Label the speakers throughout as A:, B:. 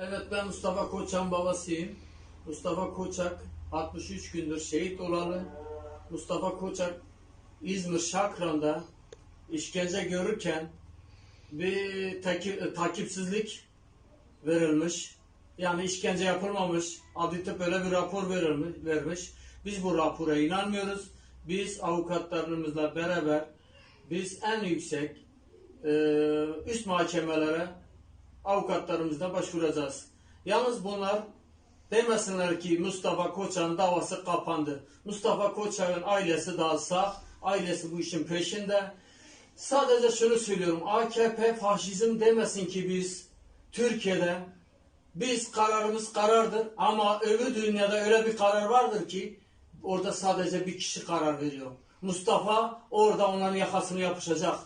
A: Evet ben Mustafa Koçak'ın babasıyım. Mustafa Koçak 63 gündür şehit olalı. Mustafa Koçak İzmir Şakran'da işkence görürken bir taki- takipsizlik verilmiş. Yani işkence yapılmamış. Adli tıp böyle bir rapor verilmiş, vermiş. Biz bu rapora inanmıyoruz. Biz avukatlarımızla beraber biz en yüksek e, üst mahkemelere avukatlarımızla başvuracağız. Yalnız bunlar demesinler ki Mustafa Koçak'ın davası kapandı. Mustafa Koçak'ın ailesi sağ, ailesi bu işin peşinde. Sadece şunu söylüyorum, AKP faşizm demesin ki biz Türkiye'de biz kararımız karardır ama öbür dünyada öyle bir karar vardır ki orada sadece bir kişi karar veriyor. Mustafa orada onların yakasını yapışacak.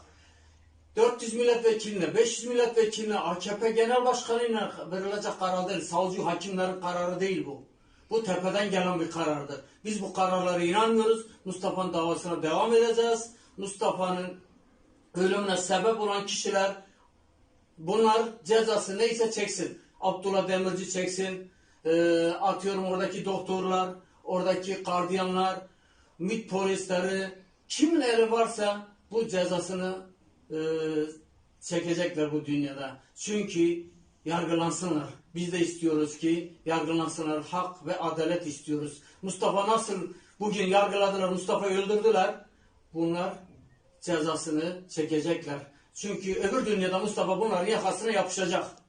A: 400 milletvekiline, 500 milletvekiline, AKP genel başkanıyla verilecek karar değil. Savcı hakimlerin kararı değil bu. Bu tepeden gelen bir karardır. Biz bu kararlara inanmıyoruz. Mustafa'nın davasına devam edeceğiz. Mustafa'nın ölümüne sebep olan kişiler bunlar cezası neyse çeksin. Abdullah Demirci çeksin. Ee, atıyorum oradaki doktorlar, oradaki gardiyanlar, MİT polisleri, kimin eli varsa bu cezasını e, çekecekler bu dünyada. Çünkü yargılansınlar. Biz de istiyoruz ki yargılansınlar. Hak ve adalet istiyoruz. Mustafa nasıl bugün yargıladılar, Mustafa'yı öldürdüler. Bunlar cezasını çekecekler. Çünkü öbür dünyada Mustafa bunların yakasına yapışacak.